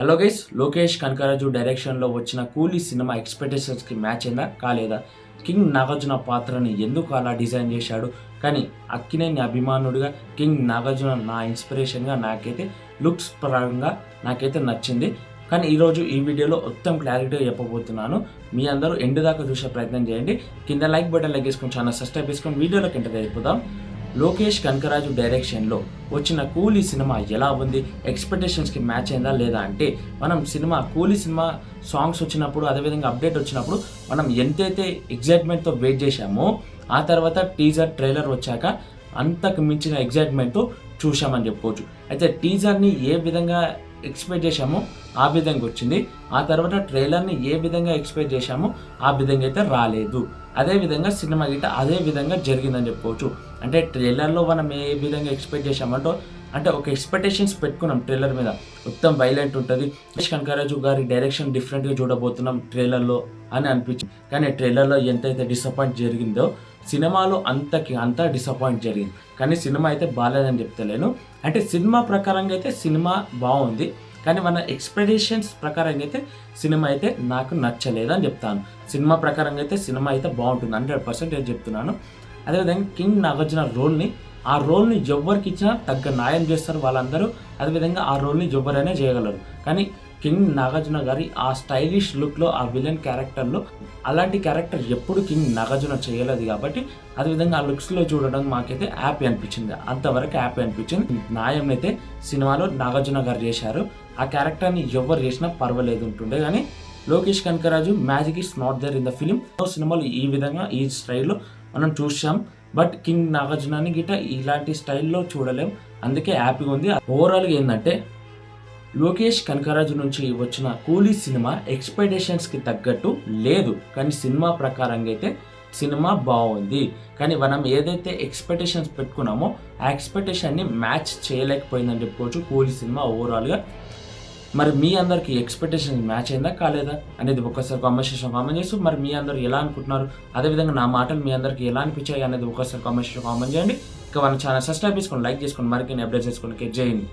Hello guys Lokesh Kanakaraju డైరెక్షన్లో వచ్చిన కూలీ సినిమా ఎక్స్పెక్టేషన్స్కి మ్యాచ్ అయిందా? కాలేదా? కింగ్ నాగార్జున పాత్రని ఎందుకు అలా డిజైన్ చేశాడు? కానీ అక్కినేని అభిమానుడిగా కింగ్ నాగార్జున నా ఇన్స్పిరేషన్గా నాకైతే లుక్స్ పరంగా నాకైతే నచ్చింది. కానీ ఈరోజు ఈ వీడియోలో మొత్తం క్లారిటీగా చెప్పబోతున్నాను. మీ అందరూ ఎండు దాకా చూసే ప్రయత్నం చేయండి. కింద లైక్ బటన్ లైక్ చేసుకొని ఛానల్ సబ్స్క్రైబ్ చేసుకొని వీడియోలోకి ఎంటర్ అయిపోదాం. లోకేష్ కనకరాజు డైరెక్షన్లో వచ్చిన కూలీ సినిమా ఎలా ఉంది? ఎక్స్పెక్టేషన్స్కి మ్యాచ్ అయిందా లేదా అంటే మనం సినిమా కూలీ సినిమా సాంగ్స్ వచ్చినప్పుడు అదేవిధంగా అప్డేట్ వచ్చినప్పుడు మనం ఎంతైతే ఎగ్జైట్మెంట్తో వెయిట్ చేశామో ఆ తర్వాత టీజర్ ట్రైలర్ వచ్చాక అంతకు మించిన ఎగ్జైట్మెంట్తో చూశామని చెప్పుకోవచ్చు. అయితే టీజర్ని ఏ విధంగా ఎక్స్పెక్ట్ చేశామో ఆ విధంగా వచ్చింది. ఆ తర్వాత ట్రైలర్ని ఏ విధంగా ఎక్స్పెక్ట్ చేశామో ఆ విధంగా అయితే రాలేదు. అదే విధంగా సినిమా గిట్ట అదే విధంగా జరిగిందని చెప్పుకోవచ్చు అంటే ట్రైలర్లో మనం ఏ విధంగా ఎక్స్పెక్ట్ చేశామంటో అంటే ఒక ఎక్స్పెక్టేషన్స్ పెట్టుకున్నాం ట్రైలర్ మీద. మొత్తం వైలెంట్ ఉంటుంది. యశ్ కనకరాజు గారి డైరెక్షన్ డిఫరెంట్గా చూడబోతున్నాం ట్రైలర్లో అని అనిపించింది. కానీ ట్రైలర్లో ఎంతైతే డిసప్పాయింట్ జరిగిందో సినిమాలో అంతకి అంతా డిసప్పాయింట్ జరిగింది. కానీ సినిమా అయితే బాగాలేదని చెప్తలేను. అంటే సినిమా ప్రకారంగా అయితే సినిమా బాగుంది. కానీ మన ఎక్స్పెక్టేషన్స్ ప్రకారంగా అయితే సినిమా అయితే నాకు నచ్చలేదు అని చెప్తాను. సినిమా ప్రకారంగా అయితే సినిమా అయితే బాగుంటుంది. హండ్రెడ్ పర్సెంట్ నేను చెప్తున్నాను. అదేవిధంగా కింగ్ నాగార్జున రోల్ని ఆ రోల్ని జవ్వరికి ఇచ్చినా తగ్గ న్యాయం చేస్తారు వాళ్ళందరూ. అదేవిధంగా ఆ రోల్ని జవ్వరైనా చేయగలరు. కానీ కింగ్ నాగార్జున గారి ఆ స్టైలిష్ లుక్లో ఆ విలన్ క్యారెక్టర్లో అలాంటి క్యారెక్టర్ ఎప్పుడు కింగ్ నాగార్జున చేయలేదు కాబట్టి అదేవిధంగా ఆ లుక్స్లో చూడడం మాకైతే హ్యాపీ అనిపించింది. అంతవరకు హ్యాపీ అనిపించింది. న్యాయం అయితే సినిమాలో నాగార్జున గారు చేశారు. ఆ క్యారెక్టర్ని ఎవరు చేసినా పర్వాలేదు ఉంటుండే కానీ Lokesh Kanagaraj magic is not there in the film. సినిమాలు ఈ విధంగా ఈ స్టైల్లో మనం చూసాం బట్ కింగ్ నాగార్జునాన్ని గిట ఇలాంటి స్టైల్లో చూడలేం. అందుకే హ్యాపీగా ఉంది. ఓవరాల్గా ఏంటంటే లోకేష్ కనకరాజు నుంచి వచ్చిన కూలీ సినిమా ఎక్స్పెక్టేషన్స్కి తగ్గట్టు లేదు. కానీ సినిమా ప్రకారంగా అయితే సినిమా బాగుంది. కానీ మనం ఏదైతే ఎక్స్పెక్టేషన్స్ పెట్టుకున్నామో ఆ ఎక్స్పెక్టేషన్ని మ్యాచ్ చేయలేకపోయిందని చెప్పుకోవచ్చు కూలీ సినిమా ఓవరాల్గా మరి మీ అందరికి ఎక్స్పెక్టేషన్ మ్యాచ్ అయిందా కాలేదా అనేది ఒకసారి కామెంట్ సెక్షన్ కామెంట్ చేస్తూ మరి మీ అందరు ఎలా అనుకుంటున్నారు? అదేవిధంగా నా మాటలు మీ అందరికి ఎలా అనిపించాయి అనేది ఒకసారి కామెంట్ సెక్షన్ కామెంట్ చేయండి. ఇంకా మన ఛానల్ సబ్స్క్రైబ్ చేసుకొని లైక్ చేసుకొని మరిన్ని అప్డేట్ చేసుకొని జై హింద్.